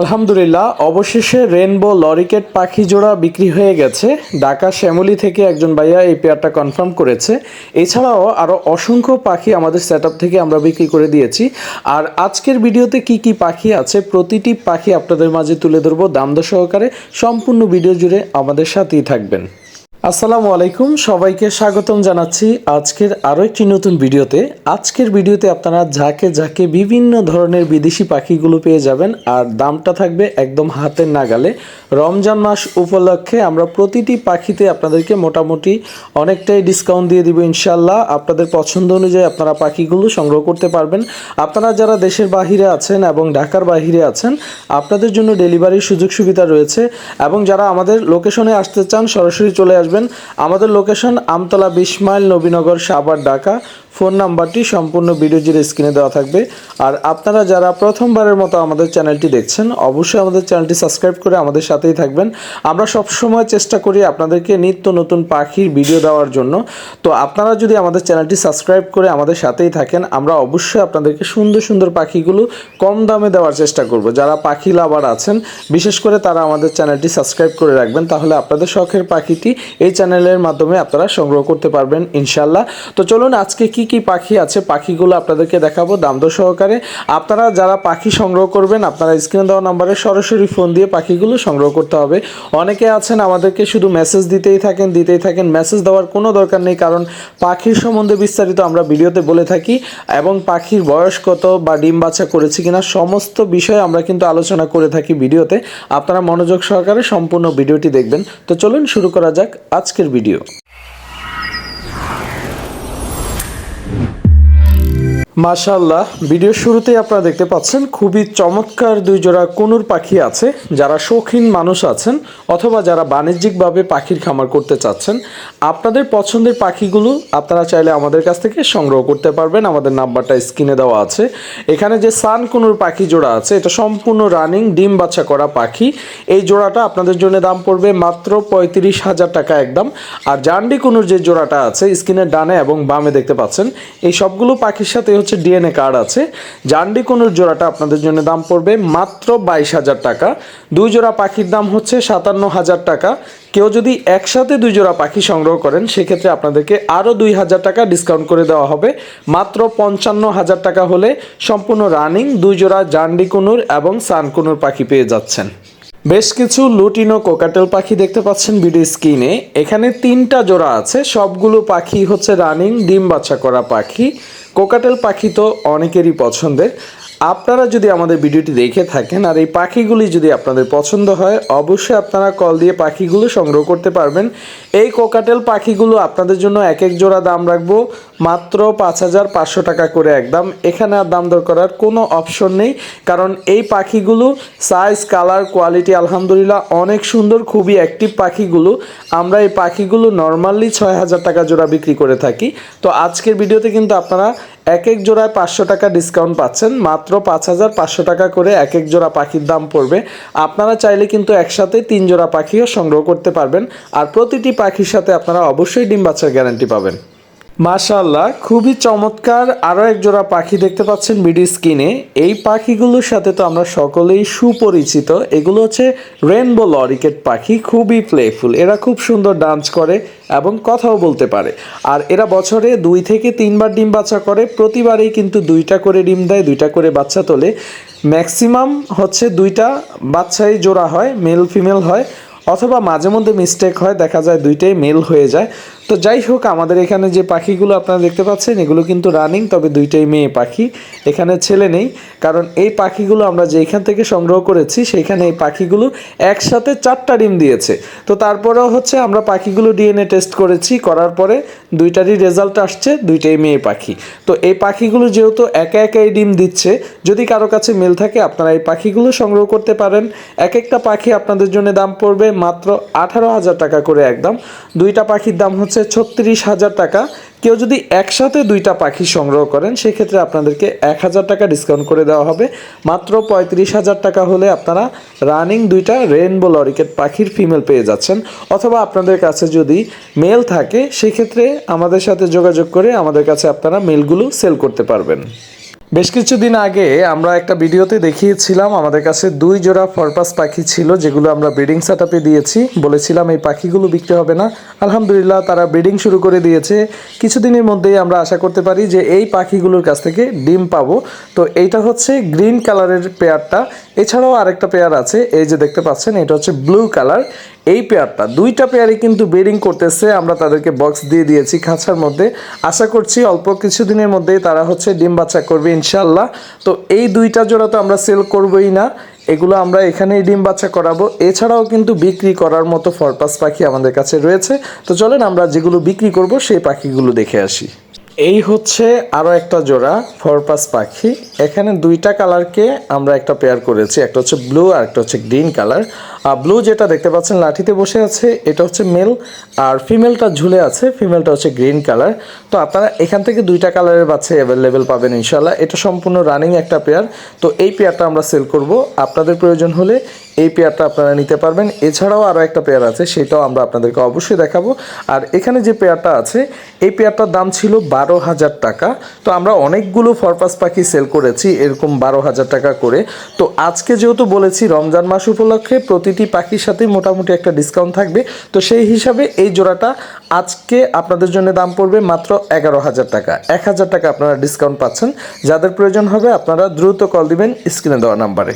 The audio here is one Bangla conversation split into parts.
আলহামদুলিল্লাহ, অবশেষে রেনবো লরিকেট পাখি জোড়া বিক্রি হয়ে গেছে। ঢাকা শ্যামলি থেকে একজন ভাইয়া এই পেয়ারটা কনফার্ম করেছে। এছাড়াও আরও অসংখ্য পাখি আমাদের সেট থেকে আমরা বিক্রি করে দিয়েছি। আর আজকের ভিডিওতে কি কি পাখি আছে, প্রতিটি পাখি আপনাদের মাঝে তুলে ধরবো। দাম সহকারে সম্পূর্ণ ভিডিও জুড়ে আমাদের সাথেই থাকবেন। আসসালামু আলাইকুম, সবাইকে স্বাগতম জানাচ্ছি আজকের আরও একটি নতুন ভিডিওতে। আজকের ভিডিওতে আপনারা ঝাঁকে ঝাঁকে বিভিন্ন ধরনের বিদেশি পাখিগুলো পেয়ে যাবেন আর দামটা থাকবে একদম হাতের নাগালে। রমজান মাস উপলক্ষে আমরা প্রতিটি পাখিতে আপনাদেরকে মোটামুটি অনেকটাই ডিসকাউন্ট দিয়ে দিব ইনশাল্লাহ আপনাদের পছন্দ অনুযায়ী আপনারা পাখিগুলো সংগ্রহ করতে পারবেন। আপনারা যারা দেশের বাহিরে আছেন এবং ঢাকার বাহিরে আছেন, আপনাদের জন্য ডেলিভারির সুযোগ সুবিধা রয়েছে। এবং যারা আমাদের লোকেশনে আসতে চান, সরাসরি চলে আসবেন। আমাদের লোকেশন আমতলা বিশ মাইল নবীনগর সাবার ঢাকা। ফোন নাম্বারটি সম্পূর্ণ ভিডিও জুড়ে স্ক্রিনে দেওয়া থাকবে। আর আপনারা যারা প্রথমবারের মতো আমাদের চ্যানেলটি দেখছেন, অবশ্যই আমাদের চ্যানেলটি সাবস্ক্রাইব করে আমাদের সাথেই থাকবেন। আমরা সবসময় চেষ্টা করি আপনাদেরকে নিত্য নতুন পাখির ভিডিও দেওয়ার জন্য। তো আপনারা যদি আমাদের চ্যানেলটি সাবস্ক্রাইব করে আমাদের সাথেই থাকেন, আমরা অবশ্যই আপনাদেরকে সুন্দর সুন্দর পাখিগুলো কম দামে দেওয়ার চেষ্টা করব। যারা পাখি লাভার আছেন, বিশেষ করে তারা আমাদের চ্যানেলটি সাবস্ক্রাইব করে রাখবেন, তাহলে আপনাদের শখের পাখিটি এই চ্যানেলের মাধ্যমে আপনারা সংগ্রহ করতে পারবেন ইনশাল্লাহ তো চলুন আজকে কি কি পাখি আছে? পাখিগুলো আপনাদেরকে দেখাবো দাম দর সহকারে। আপনারা যারা পাখি সংগ্রহ করবেন, আপনারা স্ক্রিনে দেওয়া নাম্বারে সরাসরি ফোন দিয়ে পাখিগুলো সংগ্রহ করতে হবে। অনেকে আছেন আমাদেরকে শুধু মেসেজ দিতেই থাকেন দিতেই থাকেন। মেসেজ দেওয়ার কোনো দরকার নেই, কারণ পাখির সম্বন্ধে বিস্তারিত আমরা ভিডিওতে বলে থাকি এবং পাখির বয়স কত বা ডিম বাচ্চা করেছি কিনা, সমস্ত বিষয়ে আমরা কিন্তু আলোচনা করে থাকি ভিডিওতে। আপনারা মনোযোগ সহকারে সম্পূর্ণ ভিডিওটি দেখবেন। তো চলুন শুরু করা যাক আজকের ভিডিও। মাশাল্লাহ ভিডিওর শুরুতেই আপনারা দেখতে পাচ্ছেন, খুবই চমৎকার দুই জোড়া কুনুর পাখি আছে। যারা শৌখিন মানুষ আছেন অথবা যারা বাণিজ্যিকভাবে পাখির খামার করতে চাচ্ছেন, আপনাদের পছন্দের পাখিগুলো আপনারা চাইলে আমাদের কাছ থেকে সংগ্রহ করতে পারবেন। আমাদের নাম্বারটা স্ক্রিনে দেওয়া আছে। এখানে যে সান কুনুর পাখি জোড়া আছে, এটা সম্পূর্ণ রানিং ডিম বাচ্চা করা পাখি। এই জোড়াটা আপনাদের জন্য দাম পড়বে মাত্র পঁয়ত্রিশ হাজার টাকা একদম। আর জান্ডি কুনুর যে জোড়াটা আছে, স্ক্রিনের ডানে এবং বামে দেখতে পাচ্ছেন, এই সবগুলো পাখির সাথে হচ্ছে ডিএনএ কার্ড আছে। জান্ডি কুনুর জোড়াটা আপনাদের জন্য দাম পড়বে মাত্র বাইশ হাজার টাকা। দুই জোড়া পাখির দাম হচ্ছে সাতান্ন হাজার টাকা। কেউ যদি একসাথে দুই জোড়া পাখি সংগ্রহ করেন, সেক্ষেত্রে আপনাদেরকে আরও দুই হাজার টাকা ডিসকাউন্ট করে দেওয়া হবে। মাত্র পঞ্চান্ন হাজার টাকা হলে সম্পূর্ণ রানিং দুই জোড়া জান্ডি কুনুর এবং সানকুনুর পাখি পেয়ে যাচ্ছেন। বেশ কিছু লুটিনো কোকাটেল পাখি দেখতে পাচ্ছেন ভিডিও স্ক্রিনে। এখানে তিনটা জোড়া আছে। সবগুলো পাখি হচ্ছে রানিং ডিম বাচ্চা করা পাখি। কোকাটেল পাখি তো অনেকেরই পছন্দের। আপনারা যদি আমাদের ভিডিওটি দেখে থাকেন আর এই পাখিগুলি যদি আপনাদের পছন্দ হয়, অবশ্যই আপনারা কল দিয়ে পাখিগুলো সংগ্রহ করতে পারবেন। এই কোকাটেল পাখিগুলো আপনাদের জন্য এক এক জোড়া দাম রাখব। মাত্র পাঁচ হাজার পাঁচশো টাকা করে একদম। এখানে আর দাম দর করার কোনো অপশন নেই, কারণ এই পাখিগুলো সাইজ কালার কোয়ালিটি আলহামদুলিল্লাহ অনেক সুন্দর, খুবই অ্যাক্টিভ পাখিগুলো। আমরা এই পাখিগুলো নর্মালি ছয় হাজার টাকা জোড়া বিক্রি করে থাকি। তো আজকের ভিডিওতে কিন্তু আপনারা এক এক জোড়ায় পাঁচশো টাকা ডিসকাউন্ট পাচ্ছেন, মাত্র পাঁচ হাজার পাঁচশো টাকা করে এক এক জোড়া পাখির দাম পড়বে। আপনারা চাইলে কিন্তু একসাথে তিন জোড়া পাখিও সংগ্রহ করতে পারবেন, আর প্রতিটি পাখির সাথে আপনারা অবশ্যই ডিম বাচ্চার গ্যারান্টি পাবেন। মাশাল্লাহ খুবই চমৎকার আরও এক জোড়া পাখি দেখতে পাচ্ছেন বিডি স্কিনে। এই পাখিগুলোর সাথে তো আমরা সকলেই সুপরিচিত। এগুলো হচ্ছে রেনবো লরিকেট পাখি, খুবই প্লেফুল এরা খুব সুন্দর ডান্স করে এবং কথাও বলতে পারে। আর এরা বছরে দুই থেকে তিনবার ডিম বাচ্চা করে, প্রতিবারেই কিন্তু দুইটা করে ডিম দেয়, দুইটা করে বাচ্চা তোলে। ম্যাক্সিমাম হচ্ছে দুইটা বাচ্চাই জোড়া হয় মেল ফিমেল হয়, অথবা মাঝে মধ্যে মিস্টেক হয়, দেখা যায় দুইটাই মেল হয়ে যায়। তো যাই হোক, আমাদের এখানে যে পাখিগুলো আপনারা দেখতে পাচ্ছেন, এগুলো কিন্তু রানিং তবে দুইটাই মেয়ে পাখি। এখানে ছেলে নেই, কারণ এই পাখিগুলো আমরা যেখান থেকে সংগ্রহ করেছি, সেইখানে এই পাখিগুলো একসাথে চারটা ডিম দিয়েছে। তো তারপরেও হচ্ছে আমরা পাখিগুলো ডিএনএ টেস্ট করেছি, করার পরে দুইটারই রেজাল্ট আসছে, দুইটাই মেয়ে পাখি। তো এই পাখিগুলো যেহেতু একা একাই ডিম দিচ্ছে, যদি কারও কাছে মেল থাকে, আপনারা এই পাখিগুলো সংগ্রহ করতে পারেন। এক একটা পাখি আপনাদের জন্য দাম পড়বে মাত্র আঠারো হাজার টাকা করে একদম। দুইটা পাখির দাম হচ্ছে ছত্রিশ হাজার টাকা। কেউ যদি একসাথে দুইটা পাখি সংগ্রহ করেন, সেক্ষেত্রে আপনাদেরকে এক হাজার টাকা ডিসকাউন্ট করে দেওয়া হবে। মাত্র পঁয়ত্রিশ হাজার টাকা হলে আপনারা রানিং দুইটা রেনবো লরিকেট পাখির ফিমেল পেয়ে যাচ্ছেন। অথবা আপনাদের কাছে যদি মেল থাকে, সেক্ষেত্রে আমাদের সাথে যোগাযোগ করে আমাদের কাছে আপনারা মেলগুলো সেল করতে পারবেন। বেশ কিছুদিন আগে আমরা একটা ভিডিওতে দেখিয়েছিলাম, আমাদের কাছে দুই জোড়া ফরপাস পাখি ছিল, যেগুলো আমরা ব্রিডিং সেট দিয়েছি। বলেছিলাম, এই পাখিগুলো বিক্রি হবে না। আলহামদুলিল্লাহ, তারা ব্রিডিং শুরু করে দিয়েছে। কিছুদিনের মধ্যেই আমরা আশা করতে পারি যে এই পাখিগুলোর কাছ থেকে ডিম পাবো। তো এইটা হচ্ছে গ্রিন কালারের পেয়ারটা। এছাড়াও আরেকটা পেয়ার আছে, এই যে দেখতে পাচ্ছেন, এটা হচ্ছে ব্লু কালার। এই পেয়ারটা দুইটা পেয়ারই কিন্তু ব্রিডিং করতেছে, আমরা তাদেরকে বক্স দিয়ে দিয়েছি খাঁচার মধ্যে। আশা করছি অল্প কিছুদিনের মধ্যেই তারা হচ্ছে ডিম বাচ্চা করবে ইনশাল্লাহ তো এই দুইটা জোড়া তো আমরা সেল করবোই না, এগুলো আমরা এখানেই ডিম বাচ্চা করাবো। এছাড়াও কিন্তু বিক্রি করার মতো ফরপাস পাখি আমাদের কাছে রয়েছে। তো চলেন আমরা যেগুলো বিক্রি করব, সেই পাখিগুলো দেখে আসি। এই হচ্ছে আরও একটা জোড়া ফরপাস পাখি। এখানে দুইটা কালারকে আমরা একটা পেয়ার করেছি, একটা হচ্ছে ব্লু আর একটা হচ্ছে গ্রিন কালার ব্লু যেটা দেখতে পাচ্ছেন, লাঠিতে বসে আছে, এটা হচ্ছে মেল আর ফিমেলটা ঝুলে আছে ফিমেলটা হচ্ছে গ্রিন কালার তো আপনারা এখান থেকে দুইটা কালারের বাচ্চা অ্যাভেলেবেল পাবেন ইনশাল্লাহ এটা সম্পূর্ণ রানিং একটা পেয়ার তো এই পেয়ারটা আমরা সেল করব। আপনাদের প্রয়োজন হলে এই পেয়ারটা আপনারা নিতে পারবেন। এছাড়াও আরও একটা পেয়ার আছে, সেটাও আমরা আপনাদেরকে অবশ্যই দেখাবো। আর এখানে যে পেয়ারটা আছে, এই পেয়ারটার দাম ছিল বারো হাজার টাকা। তো আমরা অনেকগুলো ফরপাস পাখি সেল করেছি, এরকম বারো হাজার টাকা করে। তো আজকে যেহেতু বলেছি, রমজান মাস উপলক্ষে প্রতিটি পাখির সাথে মোটামুটি একটা ডিসকাউন্ট থাকবে। তো সেই হিসাবে এই জোড়াটা আজকে আপনাদের জন্য দাম পড়বে মাত্র এগারো হাজার টাকা। এক হাজার টাকা আপনারা ডিসকাউন্ট পাচ্ছেন। যাদের প্রয়োজন হবে আপনারা দ্রুত কল দিবেন স্ক্রিনে দেওয়া নাম্বারে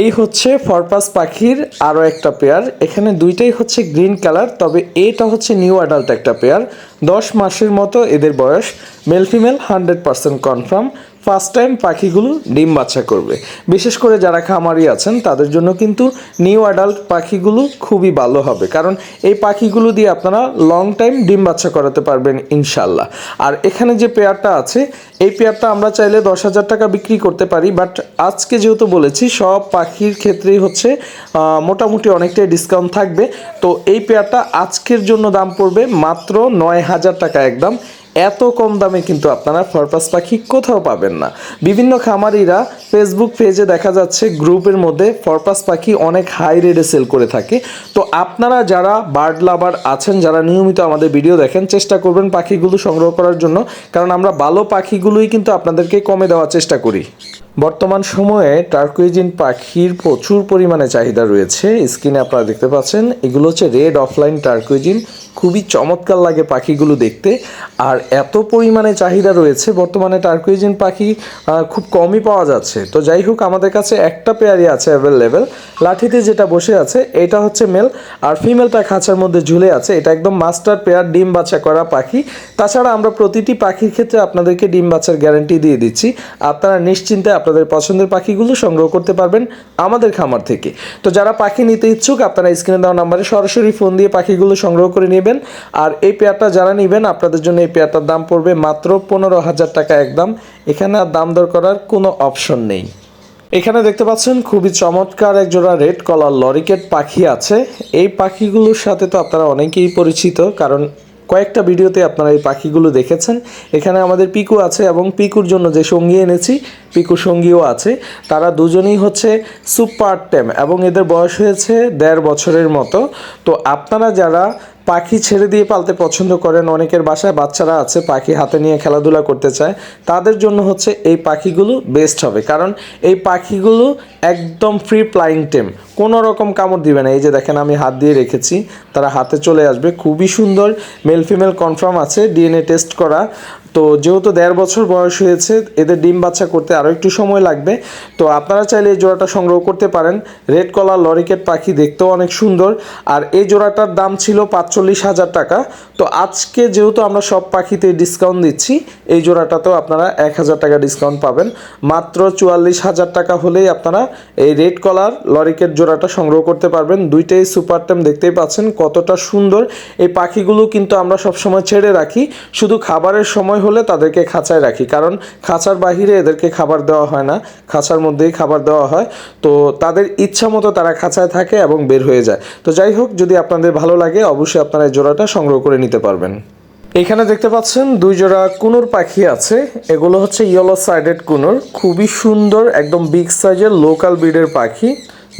এই হচ্ছে ফরপাস পাখির আরও একটা পেয়ার এখানে দুইটাই হচ্ছে গ্রিন কালার তবে এটা হচ্ছে নিউ অ্যাডাল্ট একটা পেয়ার দশ মাসের মতো এদের বয়স। Male female hundred percent confirm first time পাখিগুলো ডিম বাচ্চা করবে। বিশেষ করে যারা খামারি আছেন, তাদের জন্য কিন্তু নিউ অ্যাডাল্ট পাখিগুলো খুবই ভালো হবে। কারণ এই পাখিগুলো দিয়ে আপনারা লং টাইম ডিম বাচ্চা করাতে পারবেন ইনশাল্লাহ আর এখানে যে পেয়ারটা আছে, এই পেয়ারটা আমরা চাইলে দশ হাজার টাকা বিক্রি করতে পারি বাট আজকে যেহেতু বলেছি, সব পাখির ক্ষেত্রেই হচ্ছে মোটামুটি অনেকটাই ডিসকাউন্ট থাকবে। তো এই পেয়ারটা আজকের জন্য দাম পড়বে মাত্র নয় হাজার টাকা একদম। এত কম দামে কিন্তু আপনারা ফরপাস পাখি কোথাও পাবেন না। বিভিন্ন খামারিরা ফেসবুক পেজে দেখা যাচ্ছে গ্রুপের মধ্যে ফরপাস পাখি অনেক হাই রেটে সেল করে থাকে। তো আপনারা যারা বার্ড লাভার আছেন, যারা নিয়মিত আমাদের ভিডিও দেখেন, চেষ্টা করবেন পাখিগুলো সংগ্রহ করার জন্য। কারণ আমরা ভালো পাখিগুলোই কিন্তু আপনাদেরকে কমে দেওয়ার চেষ্টা করি। বর্তমান সময়ে টার্কুইজিন পাখির প্রচুর পরিমাণে চাহিদা রয়েছে। স্ক্রিনে আপনারা দেখতে পাচ্ছেন, এগুলো হচ্ছে রেড অফলাইন টার্কুইজিন খুবই চমৎকার লাগে পাখিগুলো দেখতে। আর এত পরিমাণে চাহিদা রয়েছে, বর্তমানে টার্কুইজিন পাখি খুব কমই পাওয়া যাচ্ছে। তো যাই হোক, আমাদের কাছে একটা পেয়ারই আছে অ্যাভেলেবেল লাঠিতে যেটা বসে আছে, এটা হচ্ছে মেল আর ফিমেলটা খাঁচার মধ্যে ঝুলে আছে। এটা একদম মাস্টার পেয়ার ডিম বাচ্চা করা পাখি। তাছাড়া আমরা প্রতিটি পাখির ক্ষেত্রে আপনাদেরকে ডিম বাচ্চার গ্যারান্টি দিয়ে দিচ্ছি। আপনারা নিশ্চিন্তে আপনাদের পছন্দের পাখিগুলো সংগ্রহ করতে পারবেন আমাদের খামার থেকে। তো যারা পাখি নিতে ইচ্ছুক, আপনারা স্ক্রিনে দেওয়া নাম্বারে সরাসরি ফোন দিয়ে পাখিগুলো সংগ্রহ করে নেবেন। আর এই পেয়ারটা যারা নেবেন, আপনাদের জন্য এই পেয়ারটার দাম পড়বে মাত্র পনেরো হাজার টাকা একদম। এখানে আর দাম দর করার কোনো অপশন নেই। এখানে দেখতে পাচ্ছেন, খুবই চমৎকার এক জোড়া রেড কলার লরিকেট পাখি আছে। এই পাখিগুলোর সাথে তো আপনারা অনেকেই পরিচিত, কারণ কয়েকটা ভিডিওতে আপনারা এই পাখিগুলো দেখেছেন। এখানে আমাদের পিকু আছে এবং পিকুর জন্য যে সঙ্গী এনেছি, পিকু সঙ্গীও আছে। তারা দুজনেই হচ্ছে সুপার টেম এবং এদের বয়স হয়েছে দেড় বছরের মতো। তো আপনারা যারা পাখি ছেড়ে দিয়ে পালতে পছন্দ করেন অনেকের বাসায় বাচ্চারা আছে, পাখি হাতে নিয়ে খেলাধুলা করতে চায়। তাদের জন্য হচ্ছে এই পাখিগুলো বেস্ট হবে। কারণ এই পাখিগুলো একদম ফ্রি প্লাইং টেম কোনো রকম কামড় দিবে না। এই যে দেখেন আমি হাত দিয়ে রেখেছি, তারা হাতে চলে আসবে। খুবই সুন্দর মেল ফিমেল কনফার্ম আছে ডিএনএ টেস্ট করা। তো যেহেতু দেড় বছর বয়স হয়েছে, এদের ডিম বাচ্চা করতে আরও একটু সময় লাগবে। তো আপনারা চাইলে এই জোড়াটা সংগ্রহ করতে পারেন। রেড কলার লরিকেট পাখি দেখতেও অনেক সুন্দর। আর এই জোড়াটার দাম ছিল পাঁচচল্লিশ হাজার টাকা। তো আজকে যেহেতু আমরা সব পাখিতে ডিসকাউন্ট দিচ্ছি, এই জোড়াটাতেও আপনারা এক হাজার টাকা ডিসকাউন্ট পাবেন। মাত্র চুয়াল্লিশ হাজার টাকা হলেই আপনারা এই রেড কলার লরিকেট জোড়াটা সংগ্রহ করতে পারবেন। দুইটাই সুপার টেম দেখতেই পাচ্ছেন কতটা সুন্দর। এই পাখিগুলো কিন্তু আমরা সবসময় ছেড়ে রাখি। শুধু খাবারের সময় হলে তাদেরকে খাঁচায় রাখি। কারণ খাঁচার বাহিরে এদেরকে খাবার দেওয়া হয় না। খাঁচার মধ্যেই খাবার দেওয়া হয়। তো তাদের ইচ্ছা মতো তারা খাঁচায় থাকে এবং বের হয়ে যায়। তো যাই হোক, যদি আপনাদের ভালো লাগে, অবশ্যই আপনারা এই জোড়াটা সংগ্রহ করে নিতে পারবেন। এখানে দেখতে পাচ্ছেন দুই জোড়া কুনুর পাখি আছে। এগুলো হচ্ছে ইয়েলো সাইডেড কুনুর। খুবই সুন্দর, একদম বিগ সাইজের লোকাল ব্রিডের পাখি।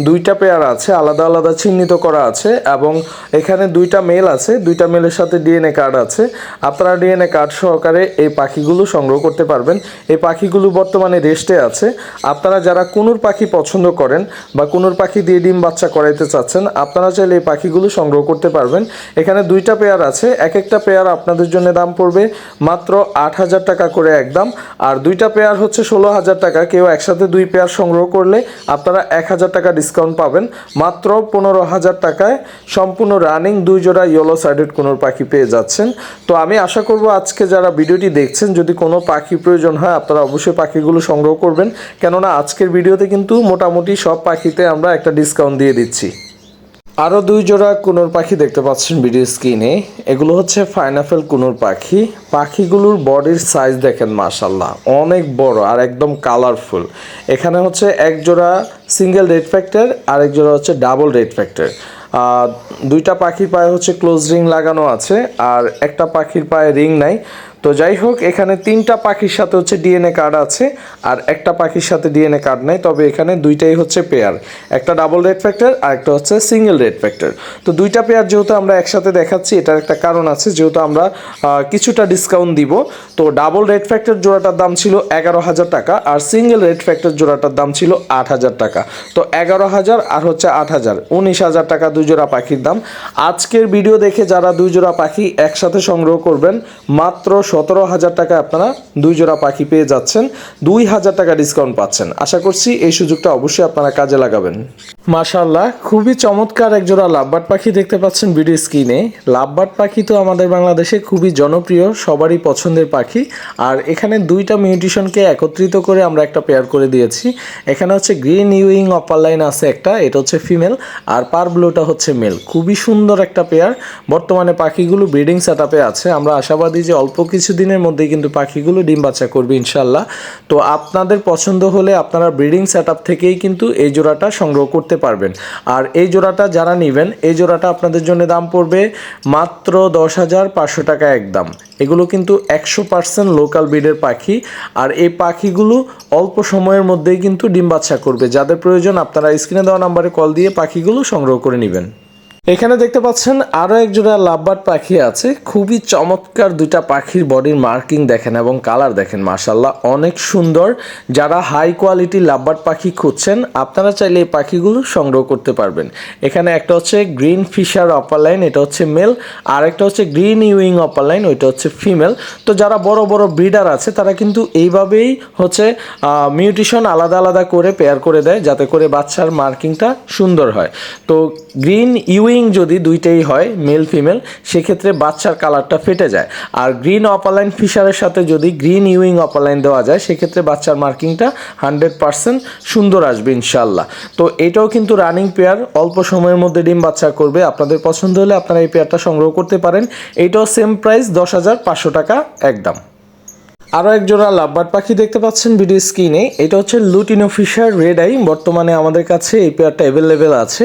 দুইটা পেয়ার আছে, আলাদা আলাদা চিহ্নিত করা আছে এবং এখানে দুইটা মেল আছে, দুইটা মেলের সাথে ডিএনএ কার্ড আছে। আপনারা ডিএনএ কার্ড সহকারে এই পাখিগুলো সংগ্রহ করতে পারবেন। এই পাখিগুলো বর্তমানে রেস্টে আছে। আপনারা যারা কুনুর পাখি পছন্দ করেন বা কুনুর পাখি দিয়ে ডিম বাচ্চা করাইতে চাচ্ছেন, আপনারা চাইলে এই পাখিগুলো সংগ্রহ করতে পারবেন। এখানে দুইটা পেয়ার আছে। এক একটা পেয়ার আপনাদের জন্য দাম পড়বে মাত্র আট হাজার টাকা করে একদম। আর দুইটা পেয়ার হচ্ছে ষোলো হাজার টাকা। কেউ একসাথে দুই পেয়ার সংগ্রহ করলে আপনারা এক হাজার টাকা ডিসকাউন্ট পাবেন। মাত্র পনেরো হাজার টাকায় সম্পূর্ণ রানিং দুই জোড়া ইয়েলো সাইডেড কোনো পাখি পেয়ে যাচ্ছেন। তো আমি আশা করব আজকে যারা ভিডিওটি দেখছেন, যদি কোনো পাখি প্রয়োজন হয়, আপনারা অবশ্যই পাখিগুলো সংগ্রহ করবেন। কেননা আজকের ভিডিওতে কিন্তু মোটামুটি সব পাখিতে আমরা একটা ডিসকাউন্ট দিয়ে দিচ্ছি। আরও দুই জোড়া কুনোর পাখি দেখতে পাচ্ছেন ভিডিও স্ক্রিনে। এগুলো হচ্ছে ফাইনাফেল কুনোর পাখি। পাখিগুলোর বডির সাইজ দেখেন মাশাল্লাহ অনেক বড় আর একদম কালারফুল। এখানে হচ্ছে এক জোড়া সিঙ্গেল রেড ফ্যাক্টর আর এক জোড়া হচ্ছে ডাবল রেড ফ্যাক্টর। দুইটা পাখির পায়ে হচ্ছে ক্লোজ রিং লাগানো আছে, আর একটা পাখির পায়ে রিং নাই। তো যাই হোক, এখানে তিনটা পাখির সাথে হচ্ছে ডিএনএ কার্ড আছে, আর একটা পাখির সাথে ডিএনএ কার্ড নাই, তবে এখানে দুইটাই হচ্ছে পেয়ার। একটা ডাবল রেড ফ্যাক্টর, আর একটা হচ্ছে সিঙ্গেল রেড ফ্যাক্টর। তো দুইটা পেয়ার যেহেতু আমরা একসাথে দেখাচ্ছি, এটার একটা কারণ আছে, যেহেতু আমরা কিছুটা ডিসকাউন্ট দিব। তো ডাবল রেড ফ্যাক্টর জোড়াটার দাম ছিল এগারো হাজার টাকা, আর সিঙ্গেল রেড ফ্যাক্টর জোড়াটার দাম ছিল আট হাজার টাকা। তো এগারো হাজার, আর হচ্ছে আট হাজার, উনিশ হাজার টাকা দুই জোড়া পাখির দাম। আজকের ভিডিও দেখে যারা দুই জোড়া পাখি একসাথে সংগ্রহ করবেন, মাত্র সতেরো হাজার টাকা আপনারা দুই জোড়া পাখি পেয়ে যাচ্ছেন। দুই হাজার টাকা ডিসকাউন্ট পাচ্ছেন। আশা করছি এই সুযোগটা অবশ্যই আপনারা কাজে লাগাবেন। মাশাল্লাহ খুবই চমৎকার এক জোড়া লাভবার্ড পাখি দেখতে পাচ্ছেন ভিডিও স্ক্রিনে। লাভবার্ড পাখি তো আমাদের বাংলাদেশে খুবই জনপ্রিয়, সবারই পছন্দের পাখি। আর এখানে দুইটা মিউটিশনকে একত্রিত করে আমরা একটা পেয়ার করে দিয়েছি। এখানে হচ্ছে গ্রিন ইউইং অপার লাইন আছে একটা, এটা হচ্ছে ফিমেল আর পার ব্লুটা হচ্ছে মেল খুবই সুন্দর একটা পেয়ার বর্তমানে পাখিগুলো ব্রিডিং সেট আছে। আমরা আশাবাদী যে অল্প কিছু দিনের মধ্যেই কিন্তু পাখিগুলো ডিম বাচ্চা করবে ইনশাল্লাহ তো আপনাদের পছন্দ হলে আপনারা ব্রিডিং সেট থেকেই কিন্তু এই জোড়াটা সংগ্রহ করতে পারবেন। আর এই জোড়াটা যারা নেবেন, এই জোড়াটা আপনাদের জন্য দাম পড়বে মাত্র দশ হাজার পাঁচশো টাকা একদম। এগুলো কিন্তু একশো পার্সেন্ট লোকাল ব্রিডের পাখি। আর এই পাখিগুলো অল্প সময়ের মধ্যেই কিন্তু ডিম বাচ্চা করবে। যাদের প্রয়োজন আপনারা স্ক্রিনে দেওয়া নাম্বারে কল দিয়ে পাখিগুলো সংগ্রহ করে নেবেন। এখানে দেখতে পাচ্ছেন আরও এক জোড়া পাখি আছে। খুবই চমৎকার দুইটা পাখির বডির মার্কিং দেখেন এবং কালার দেখেন মার্শাল্লাহ অনেক সুন্দর। যারা হাই কোয়ালিটির লাভবার্ড পাখি খুঁজছেন, আপনারা চাইলে এই পাখিগুলো সংগ্রহ করতে পারবেন। এখানে একটা হচ্ছে গ্রিন ফিশার অপার লাইন, এটা হচ্ছে মেল। আর একটা হচ্ছে গ্রিন ইউইং অপার লাইন, ওইটা হচ্ছে ফিমেল। তো যারা বড় বড় ব্রিডার আছে, তারা কিন্তু এইভাবেই হচ্ছে মিউটিশন আলাদা আলাদা করে পেয়ার করে দেয়, যাতে করে বাচ্চার মার্কিংটা সুন্দর হয়। তো গ্রিন ইউইং যদি দুইটাই হয় মেল ফিমেল সেক্ষেত্রে বাচ্চার কালারটা ফেটে যায়। আর গ্রিন অপালাইন ফিশারের সাথে যদি গ্রিন ইউইং অপালাইন দেওয়া যায়, সেক্ষেত্রে বাচ্চার মার্কিংটা হান্ড্রেড পার্সেন্ট সুন্দর আসবে ইনশাল্লাহ তো এটাও কিন্তু রানিং পেয়ার অল্প সময়ের মধ্যে ডিম বাচ্চা করবে। আপনাদের পছন্দ হলে আপনারা এই পেয়ারটা সংগ্রহ করতে পারেন। এইটাও সেম প্রাইস দশ হাজার পাঁচশো টাকা একদম। আরও এক জোড়া লাভবার্ড পাখি দেখতে পাচ্ছেন ভিডিও স্ক্রিনে। এটা হচ্ছে লুটিনো ফিশার রেড আই। বর্তমানে আমাদের কাছে এই পেয়ারটা অ্যাভেলেবেল আছে।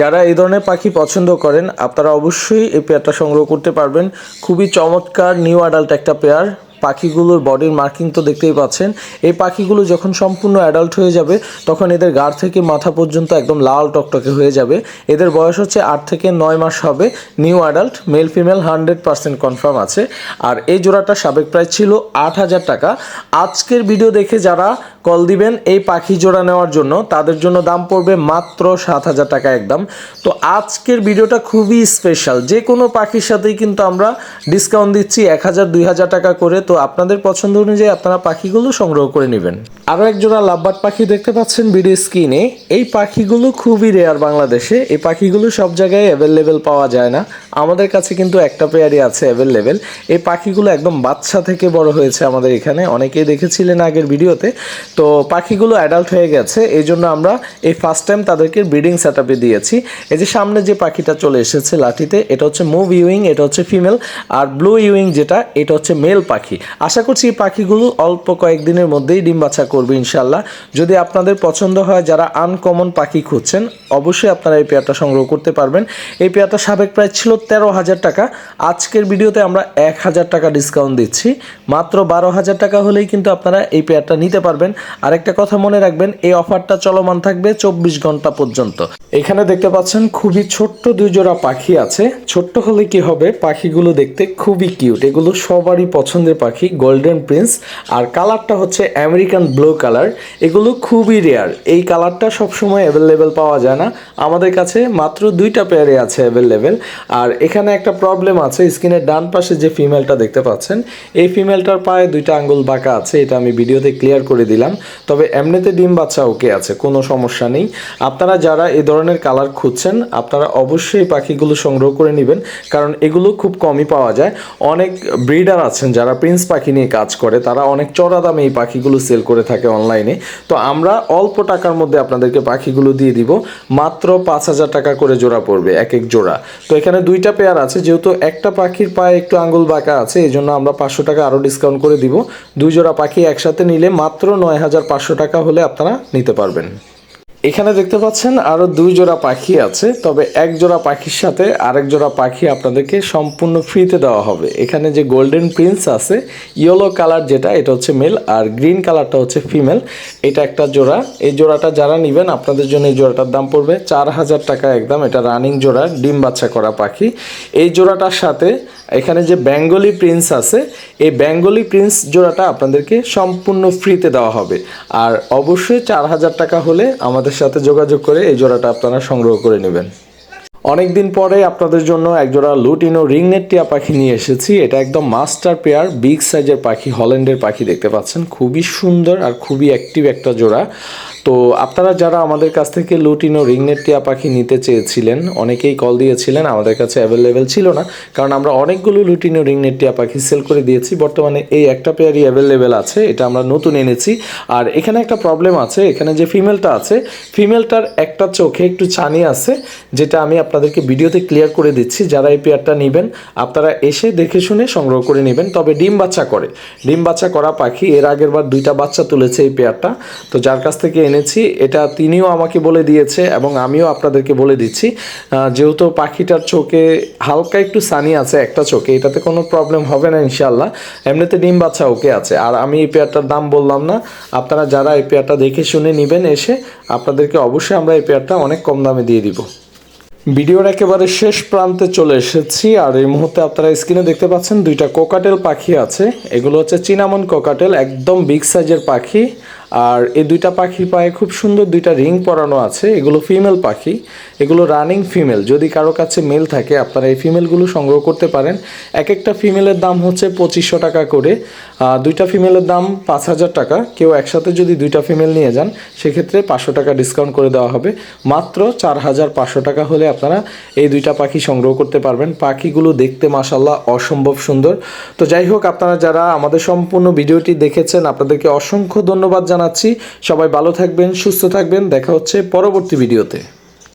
যারা এই ধরনের পাখি পছন্দ করেন, আপনারা অবশ্যই এই পেয়ারটা সংগ্রহ করতে পারবেন। খুবই চমৎকার নিউ অ্যাডাল্ট একটা পেয়ার। পাখিগুলোর বডির মার্কিং তো দেখতেই পাচ্ছেন। এই পাখিগুলো যখন সম্পূর্ণ অ্যাডাল্ট হয়ে যাবে, তখন এদের গাড় থেকে মাথা পর্যন্ত একদম লাল টকটকে হয়ে যাবে। এদের বয়স হচ্ছে আট থেকে নয় মাস হবে। New adult male female hundred percent confirm আছে। আর এই জোড়াটা সাবেক প্রাইস ছিল আট হাজার টাকা। আজকের ভিডিও দেখে যারা কল দিবেন এই পাখি জোড়া নেওয়ার জন্য, তাদের জন্য দাম পড়বে মাত্র সাত হাজার টাকা একদম। তো আজকের ভিডিওটা খুবই স্পেশাল যে কোনো পাখির সাথেই কিন্তু আমরা ডিসকাউন্ট দিচ্ছি এক হাজার, দুই হাজার টাকা করে। তো আপনাদের পছন্দ অনুযায়ী আপনারা পাখিগুলো সংগ্রহ করে নেবেন। আরও এক জোড়া লাভবার্ড পাখি দেখতে পাচ্ছেন ভিডিও স্ক্রিনে। এই পাখিগুলো খুবই রেয়ার বাংলাদেশে। এই পাখিগুলো সব জায়গায় অ্যাভেলেবেল পাওয়া যায় না। আমাদের কাছে কিন্তু একটা পেয়ারই আছে অ্যাভেলেবেল এই পাখিগুলো একদম বাচ্চা থেকে বড় হয়েছে আমাদের এখানে। অনেকেই দেখেছিলেন আগের ভিডিওতে। তো পাখিগুলো অ্যাডাল্ট হয়ে গেছে। এই জন্য আমরা এই ফার্স্ট টাইম তাদেরকে ব্রিডিং সেট দিয়েছি। এই যে সামনে যে পাখিটা চলে এসেছে লাঠিতে, এটা হচ্ছে মুভ ইউইং এটা হচ্ছে ফিমেল আর ব্লু ইউইং যেটা, এটা হচ্ছে মেল পাখি। পাখি। আশা করছি এই পাখিগুলো অল্প কয়েকদিনের মধ্যেই ডিম বাছা করবে ইনশাল্লাহ যদি আপনাদের পছন্দ হয় যারা আনকমন পাখি খুঁজছেন, অবশ্যই আপনারা এই পেয়ারটা সংগ্রহ করতে পারবেন। এই পেয়ারটা সাবেক প্রাইস ছিল তেরো হাজার টাকা। আজকের ভিডিওতে আমরা এক হাজার টাকা ডিসকাউন্ট দিচ্ছি। মাত্র বারো হাজার টাকা হলেই কিন্তু আপনারা এই পেয়ারটা নিতে পারবেন। আরেকটা কথা মনে রাখবেন, এই অফারটা চলমান থাকবে চব্বিশ ঘণ্টা পর্যন্ত। এখানে দেখতে পাচ্ছেন খুবই ছোট্ট দুই জোড়া পাখি আছে। ছোট্ট হলে কি হবে, পাখিগুলো দেখতে খুবই কিউট এগুলো সবারই পছন্দের পাখি। গোল্ডেন প্রিন্স আর কালারটা হচ্ছে আমেরিকান ব্লু কালার এগুলো খুবই রেয়ার এই কালারটা সবসময় অ্যাভেলেবেল পাওয়া যায় না। আমাদের কাছে মাত্র দুইটা পেয়ারে আছে অ্যাভেলেবেল আর এখানে একটা প্রবলেম আছে, স্ক্রিনের ডান পাশে যে ফিমেলটা দেখতে পাচ্ছেন, এই ফিমেলটার পায়ে দুইটা আঙ্গুল বাঁকা আছে, এটা আমি ভিডিওতে ক্লিয়ার করে দিলাম। তবে এমনিতে ডিম বাচ্চা ওকে আছে, কোনো সমস্যা নেই। আপনারা যারা এ ধরনের কালার খুঁজছেন, আপনারা অবশ্যই পাখিগুলো সংগ্রহ করে নেবেন, কারণ এগুলো খুব কমই পাওয়া যায়। অনেক ব্রিডার আছেন যারা প্রিন্স পাখি নিয়ে কাজ করে, তারা অনেক চড়া দামে এই পাখিগুলো সেল করে থাকে অনলাইনে তো আমরা অল্প টাকার মধ্যে আপনাদেরকে পাখিগুলো দিয়ে দিব, মাত্র পাঁচ হাজার টাকা করে জোড়া পড়বে, এক এক জোড়া। তো এখানে দুইটা পেয়ার আছে, যেহেতু একটা পাখির পায়ে একটু আঙ্গুল বাঁকা আছে, এই জন্য আমরা পাঁচশো টাকা আরও ডিসকাউন্ট করে দিব। দুই জোড়া পাখি একসাথে নিলে মাত্র নয় হাজার পাঁচশো টাকা হলে আপনারা নিতে পারবেন। এখানে দেখতে পাচ্ছেন আরও দুই জোড়া পাখি আছে, তবে এক জোড়া পাখির সাথে আরেক জোড়া পাখি আপনাদেরকে সম্পূর্ণ ফ্রিতে দেওয়া হবে। এখানে যে গোল্ডেন প্রিন্স আছে ইয়েলো কালার যেটা, এটা হচ্ছে মেল আর গ্রিন কালারটা হচ্ছে ফিমেল এটা একটা জোড়া। এই জোড়াটা যারা নেবেন, আপনাদের জন্য এই জোড়াটার দাম পড়বে চার হাজার টাকা একদম। এটা রানিং জোড়া, ডিম বাচ্চা করা পাখি। এই জোড়াটার সাথে এখানে যে বেঙ্গলি প্রিন্স আছে, এই বেঙ্গলি প্রিন্স জোড়াটা আপনাদেরকে সম্পূর্ণ ফ্রিতে দেওয়া হবে। আর অবশ্যই চার হাজার টাকা হলে আমাদের সাথে যোগাযোগ করে এই জোড়াটা আপনারা সংগ্রহ করে নেবেন। অনেকদিন পরে আপনাদের জন্য একজোড়া লুটিনো রিংনেট টিয়া পাখি নিয়ে এসেছি। এটা একদম মাস্টার পেয়ার, বিগ সাইজের পাখি, হল্যান্ডের পাখি দেখতে পাচ্ছেন। খুবই সুন্দর আর খুবই অ্যাক্টিভ একটা জোড়া। তো আপনারা যারা আমাদের কাছ থেকে লুটিনো রিংনেট টিয়া পাখি নিতে চেয়েছিলেন, অনেকেই কল দিয়েছিলেন, আমাদের কাছে অ্যাভেলেবেল ছিল না, কারণ আমরা অনেকগুলো লুটিনো রিংনেট টিয়া পাখি সেল করে দিয়েছি, বর্তমানে এই একটা পেয়ারই অ্যাভেলেবেল আছে, এটা আমরা নতুন এনেছি। আর এখানে একটা প্রবলেম আছে, এখানে যে ফিমেলটা আছে ফিমেলটার একটা চোখে একটু ছানি আছে, যেটা আমি আপনাদেরকে ভিডিওতে ক্লিয়ার করে দিচ্ছি, যারা এই পেয়ারটা নেবেন, আপনারা এসে দেখে শুনে সংগ্রহ করে নেবেন, তবে ডিম বাচ্চা করে। ডিম বাচ্চা করা পাখি, এর আগের বার দুইটা বাচ্চা তুলেছে এই পেয়ারটা তো যার কাছ থেকে এনেছি, এটা তিনিও আমাকে বলে দিয়েছে এবং আমিও আপনাদেরকে বলে দিচ্ছি। যেহেতু পাখিটার চোখে হালকা একটু সানি আছে, একটা চোখে, এটাতে কোনো প্রবলেম হবে না ইনশাল্লাহ এমনিতে ডিম বাচ্চা ওকে আছে। আর আমি এই পেয়ারটার দাম বললাম না, আপনারা যারা এই পেয়ারটা দেখে শুনে নেবেন এসে, আপনাদেরকে অবশ্যই আমরা এই পেয়ারটা অনেক কম দামে দিয়ে দিব। ভিডিওর একেবারে শেষ প্রান্তে চলে এসেছি, আর এই মুহূর্তে আপনারা স্ক্রিনে দেখতে পাচ্ছেন দুইটা কোকাটেল পাখি আছে। এগুলো হচ্ছে চিনামন কোকাটেল একদম বিগ সাইজের পাখি। আর এই দুইটা পাখির পায়ে খুব সুন্দর দুইটা রিং পরানো আছে। এগুলো ফিমেল পাখি। এগুলো রানিং ফিমেল। যদি কারও কাছে মেল থাকে, আপনারা এই ফিমেলগুলো সংগ্রহ করতে পারেন। এক একটা ফিমেলের দাম হচ্ছে পঁচিশশো টাকা করে। দুইটা ফিমেলের দাম পাঁচ হাজার টাকা। কেউ একসাথে যদি দুইটা ফিমেল নিয়ে যান, সেক্ষেত্রে পাঁচশো টাকা ডিসকাউন্ট করে দেওয়া হবে। মাত্র চার হাজার পাঁচশো টাকা হলে আপনারা এই দুইটা পাখি সংগ্রহ করতে পারবেন। পাখিগুলো দেখতে মাসাল্লাহ অসম্ভব সুন্দর। তো যাই হোক, আপনারা যারা আমাদের সম্পূর্ণ ভিডিওটি দেখেছেন, আপনাদেরকে অসংখ্য ধন্যবাদ জানাচ্ছি। সবাই ভালো থাকবেন, সুস্থ থাকবেন। দেখা হচ্ছে পরবর্তী ভিডিওতে।